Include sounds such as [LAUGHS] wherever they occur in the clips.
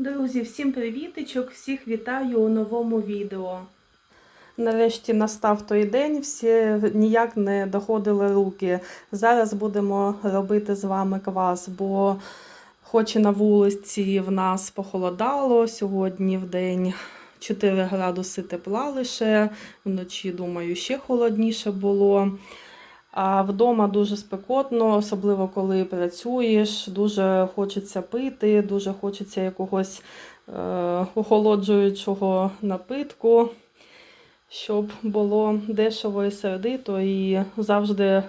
Друзі, всім привітичок! Всіх вітаю у новому відео. Нарешті настав той день, всі ніяк не доходили руки. Зараз будемо робити з вами квас, бо хоч і на вулиці в нас похолодало сьогодні в день 4 градуси тепла лише, вночі, думаю, ще холодніше було. А вдома дуже спекотно, особливо коли працюєш, дуже хочеться пити, дуже хочеться якогось е, охолоджуючого напитку, щоб було дешево і сердито, і завжди,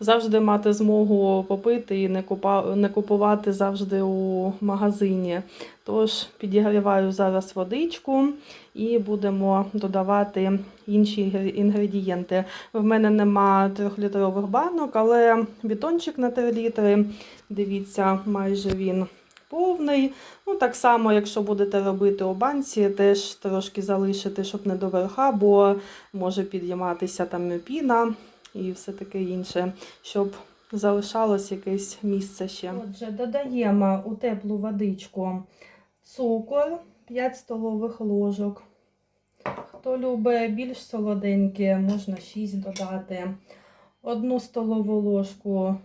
завжди мати змогу попити і не, купувати завжди у магазині. Тож підігріваю зараз водичку і будемо додавати інші інгредієнти. В мене нема трьохлітрових банок, але бітончик на 3 літри. Дивіться, майже він повний. Ну, так само, якщо будете робити у банці, теж трошки залишити, щоб не до верха, бо може підійматися там піна і все таке інше, щоб залишалось якесь місце ще. Отже, додаємо у теплу водичку цукор 5 столових ложок. Хто любить більш солоденьке, можна 6 додати. Одну столову ложку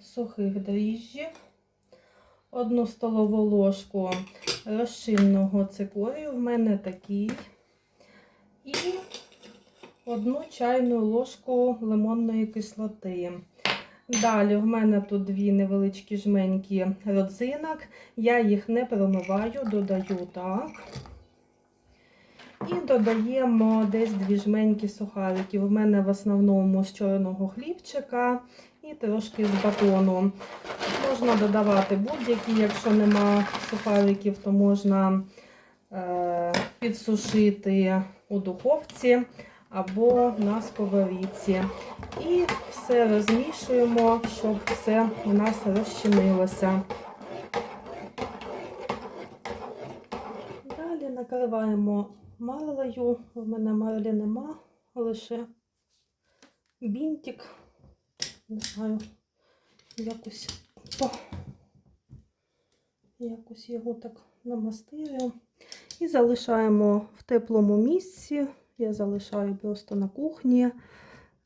сухих дріжджів, одну столову ложку розчинного цикорію, в мене такий. І одну чайну ложку лимонної кислоти. Далі в мене тут дві невеличкі жменьки родзинок. Я їх не промиваю, додаю так. І додаємо десь дві жменьки сухариків. У мене в основному з чорного хлібчика і трошки з батону. Можна додавати будь-які, якщо нема сухариків, то можна е, підсушити у духовці або на сковорідці. І все розмішуємо, щоб все у нас розчинилося. Далі накриваємо марлею. У мене марлі нема, лише бінтик. Не знаю, якось, опа, якось його так намастирю. І залишаємо в теплому місці. Я залишаю просто на кухні.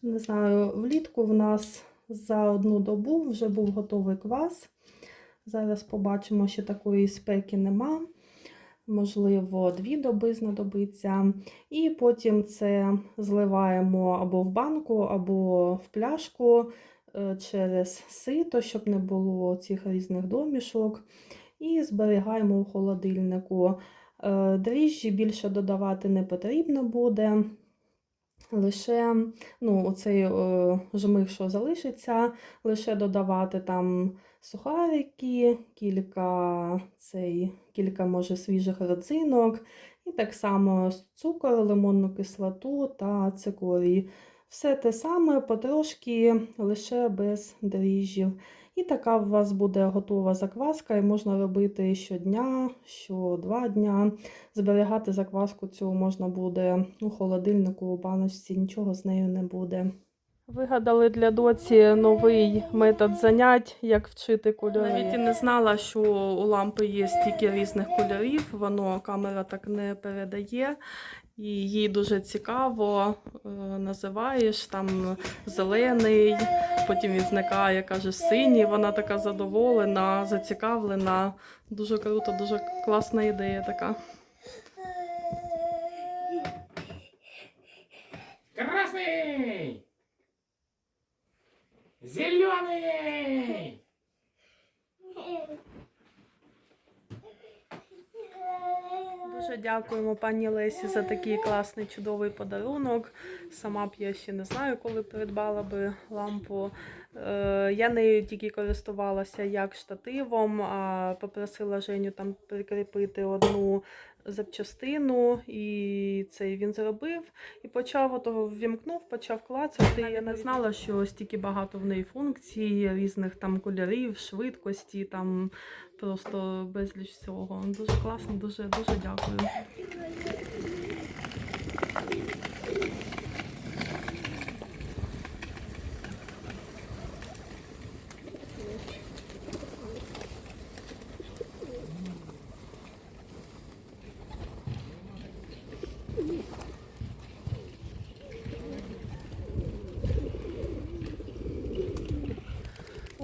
Не знаю, влітку в нас за одну добу вже був готовий квас. Зараз побачимо, що такої спеки нема. Можливо, дві доби знадобиться. І потім це зливаємо або в банку, або в пляшку е, через сито, щоб не було цих різних домішок. І зберігаємо у холодильнику. Е, Дріжджі більше додавати не потрібно буде. Лише ну, оцей е, жмих, що залишиться, лише додавати там сухарики, кілька, цей, кілька може свіжих родзинок, і так само цукор, лимонну кислоту та цикорій. Все те саме, потрошки, лише без дріжджів. І така у вас буде готова закваска, і можна робити щодня, що два дня. Зберігати закваску цю можна буде у холодильнику, у баночці, нічого з нею не буде. Вигадали для доці новий метод занять, як вчити кольори. Навіть і не знала, що у лампи є стільки різних кольорів, воно камера так не передає. І їй дуже цікаво, е, називаєш там зелений, потім він зникає, каже синій. Вона така задоволена, зацікавлена. Дуже круто, дуже класна ідея така. Красный! Зеленый! Дуже дякуємо пані Лесі за такий класний чудовий подарунок. Сама б я ще не знаю, коли придбала би лампу. Е, Я нею тільки користувалася як штативом, а попросила Женю там прикріпити одну запчастину, і цей він зробив. І почав ото ввімкнув, почав клацати. Я не знала, що стільки багато в неї функцій, різних там кольорів, швидкості, там просто безліч всього. Дуже класно, дуже дуже дякую.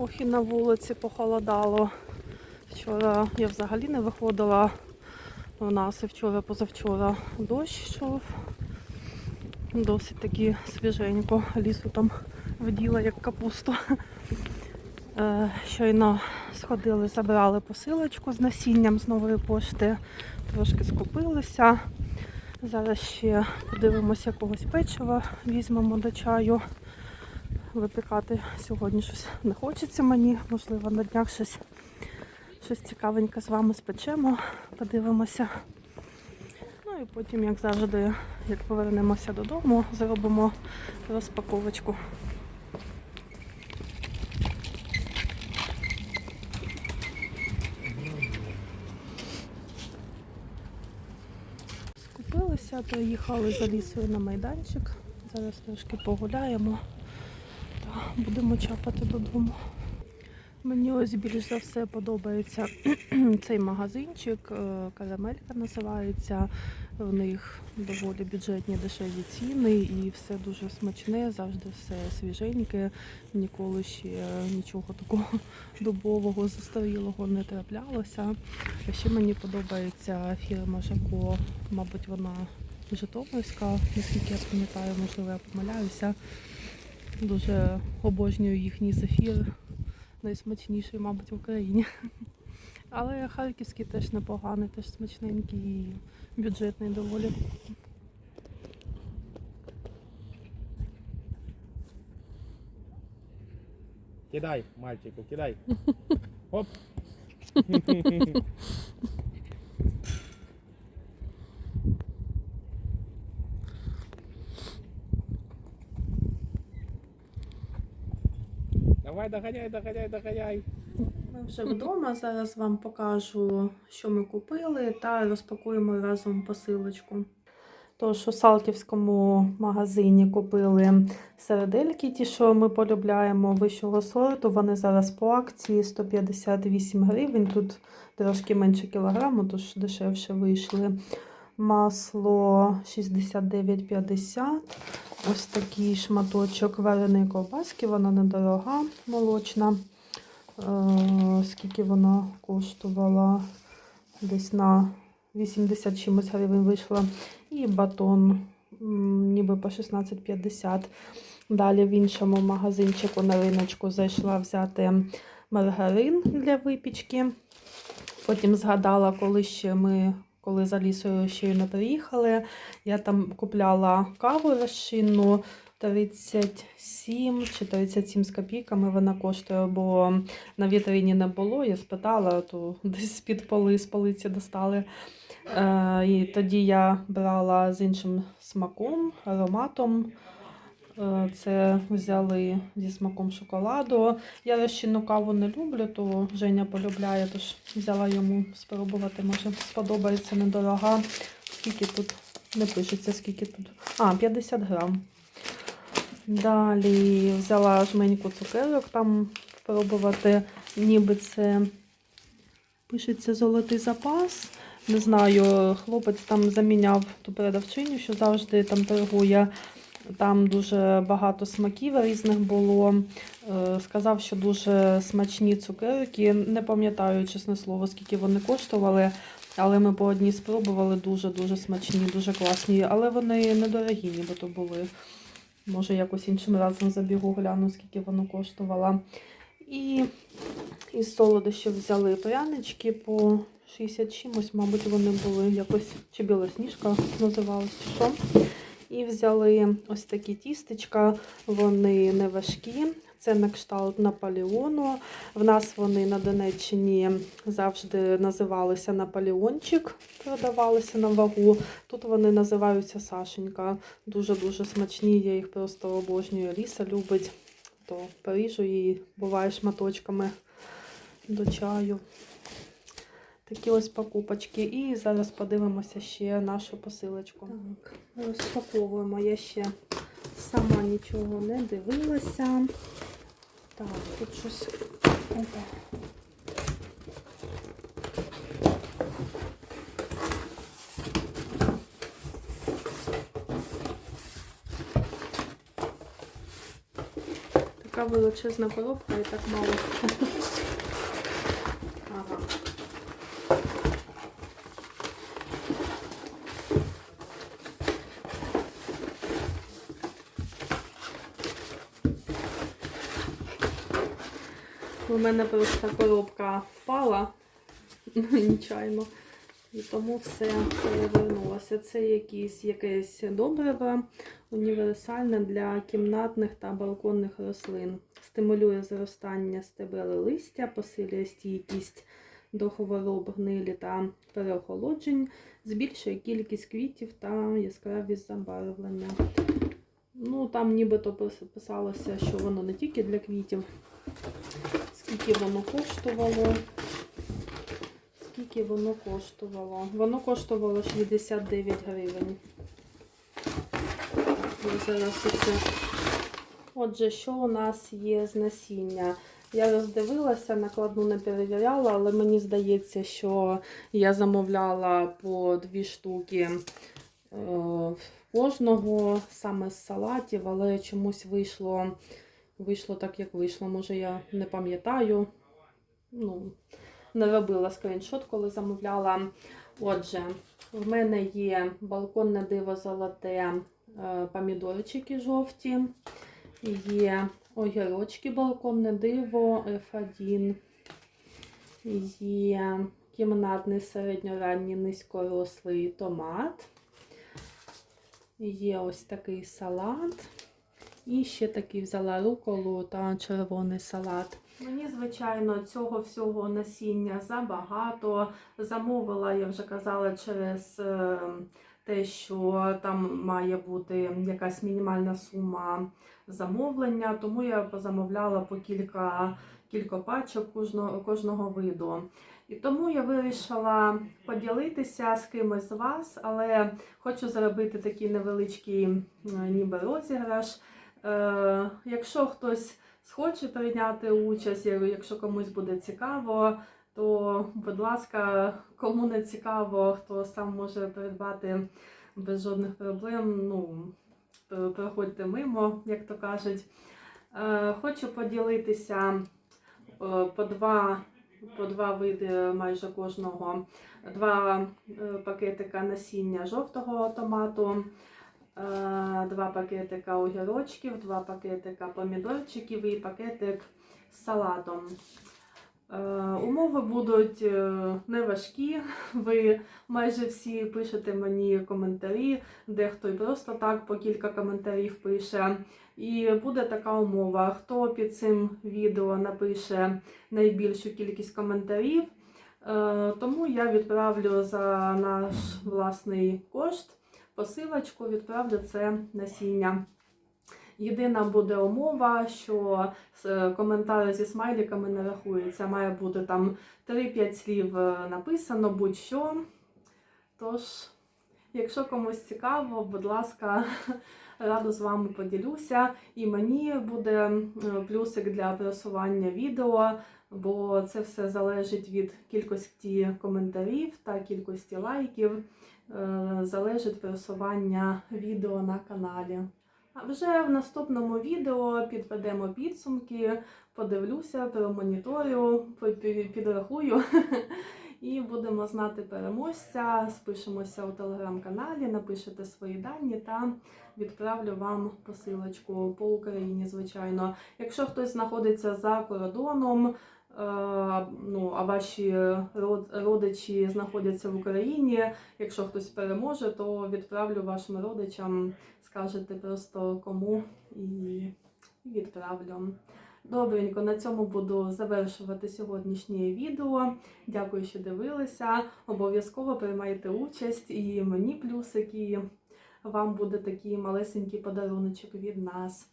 Трохи на вулиці похолодало. Вчора я взагалі не виходила. У нас і вчора, позавчора дощ йшов. Досить таки свіженько. Лісу там вділа як капусту. Е, Щойно сходили, забрали посилочку з насінням з нової пошти, трошки скупилися. Зараз ще подивимося якогось печива, візьмемо до чаю. Випікати сьогодні щось не хочеться мені, можливо, на днях щось, щось цікавеньке з вами спечемо, подивимося. Ну і потім, як завжди, як повернемося додому, зробимо розпаковочку. Скупилися, приїхали за лісою на майданчик. Зараз трошки погуляємо будемо чапати додому. Мені ось більш за все подобається [CLEARS THROAT] цей магазинчик. е, Карамелька називається. В них доволі бюджетні дешеві ціни і все дуже смачне, завжди все свіженьке. Ніколи ще нічого такого [LAUGHS] дубового, застарілого не траплялося. А ще мені подобається фірма Жако, мабуть, вона Житомирська, наскільки я пам'ятаю, можливо, я помиляюся. Дуже обожнюю їхній зефір. Найсмачніший, мабуть, в Україні. [LAUGHS] Але харківський теж непоганий, теж смачненький і бюджетний доволі. Кидай, мальчику, кидай. [LAUGHS] Оп. [LAUGHS] Давай, догоняй, догоняй, догоняй. Ми вже вдома. Зараз вам покажу, що ми купили, та розпакуємо разом посилочку. Тож у Салтівському магазині купили середельки, ті, що ми полюбляємо вищого сорту. Вони зараз по акції 158 гривень. Тут трошки менше кілограму, тож дешевше вийшли. Масло 69,50. Ось такий шматочок вареної ковбаски, вона недорога, молочна. Е, скільки вона коштувала? Десь на 80 чимось гривень вийшла. І батон ніби по 16,50. Далі в іншому магазинчику на риночку зайшла взяти маргарин для випічки. Потім згадала, коли ще ми, коли за лісою щойно приїхали, я там купляла каву розчинну 37 чи 37 з копійками вона коштує, бо на вітрині не було. Я спитала, то десь з-під поли, з полиці достали. Е, і тоді я брала з іншим смаком, ароматом. Е, Це взяли зі смаком шоколаду. Я розчинну каву не люблю, то Женя полюбляє, тож взяла йому спробувати. Може, сподобається недорога. Скільки тут не пишеться, скільки тут. А, 50 грам. Далі взяла жменьку цукерок там спробувати, ніби це пишеться золотий запас. Не знаю, хлопець там заміняв ту передавчиню, що завжди там торгує. Там дуже багато смаків різних було. Е, Сказав, що дуже смачні цукерки. Не пам'ятаю, чесне слово, скільки вони коштували. Але ми по одній спробували дуже-дуже смачні, дуже класні. Але вони недорогі, нібито були. Може, якось іншим разом забігу гляну, скільки воно коштувало. І із солодощів взяли прянички по 60 чимось, мабуть, вони були якось чи білосніжка називалась, чи що. І взяли ось такі тістечка, вони не важкі. Це на кшталт Наполеону. В нас вони на Донеччині завжди називалися Наполеончик, продавалися на вагу. Тут вони називаються Сашенька. Дуже-дуже смачні, я їх просто обожнюю. Ліса любить, то поріжу її, буває шматочками до чаю. Такі ось покупочки. І зараз подивимося ще нашу посилочку. Так, розпаковуємо. Я ще сама нічого не дивилася. Так, тут щось. Така величезна коробка і так мало. Ага. У мене просто коробка впала [LAUGHS] нечайно. І тому все перевернулося. Це якісь, якесь добриво універсальне для кімнатних та балконних рослин. Стимулює зростання стебел і листя, посилює стійкість до хвороб гнилі та переохолоджень, збільшує кількість квітів та яскравість забарвлення. Ну, там нібито писалося, що воно не тільки для квітів. Скільки воно коштувало? Скільки воно коштувало? Воно коштувало 69 гривень. Отже, що у нас є з насіння? Я роздивилася, накладну не перевіряла, але мені здається, що я замовляла по дві штуки е, кожного саме з салатів, але чомусь вийшло, вийшло так, як вийшло. Може, я не пам'ятаю. Ну, не робила скріншот, коли замовляла. Отже, в мене є балконне диво золоте, е, помідорчики жовті, є огірочки балконне диво F1, є кімнатний середньоранній низькорослий томат, є ось такий салат. І ще такий взяла руколу та червоний салат. Мені, звичайно, цього всього насіння забагато. Замовила, я вже казала, через е, те, що там має бути якась мінімальна сума замовлення, тому я позамовляла по кілька, кілька пачок кожного, кожного виду. І тому я вирішила поділитися з кимось з вас, але хочу зробити такий невеличкий ніби розіграш. Е, якщо хтось схоче прийняти участь, якщо комусь буде цікаво, то, будь ласка, кому не цікаво, хто сам може придбати без жодних проблем, ну, проходьте мимо, як то кажуть. Е, Хочу поділитися е, по два, по два види майже кожного, два пакетика насіння жовтого томату. Е, Два пакетика огірочків, два пакетика помідорчиків і пакетик з салатом. Е, Умови будуть е, неважкі. Ви майже всі пишете мені коментарі, дехто і просто так по кілька коментарів пише. І буде така умова: хто під цим відео напише найбільшу кількість коментарів, тому я відправлю за наш власний кошт посилочку, відправлю це насіння. Єдина буде умова, що е, коментар зі смайликами не рахується. Має бути там 3-5 слів е, написано, будь-що. Тож, якщо комусь цікаво, будь ласка, [LAUGHS] радо з вами поділюся. І мені буде плюсик для просування відео, бо це все залежить від кількості коментарів та кількості лайків. Е, Залежить просування відео на каналі. А вже в наступному відео підведемо підсумки, подивлюся, промоніторю, пі- підрахую [LAUGHS] і будемо знати переможця. Спишемося у телеграм-каналі, напишете свої дані та відправлю вам посилочку по Україні, звичайно. Якщо хтось знаходиться за кордоном, ну, а ваші родичі знаходяться в Україні, якщо хтось переможе, то відправлю вашим родичам скажете просто кому і відправлю. Добренько, на цьому буду завершувати сьогоднішнє відео. Дякую, що дивилися. Обов'язково приймайте участь і мені плюсик, і вам буде такий малесенький подаруночок від нас.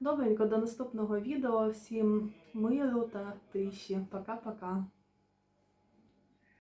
Добренько, до наступного відео. Всім миру та тиші. Пока-пока.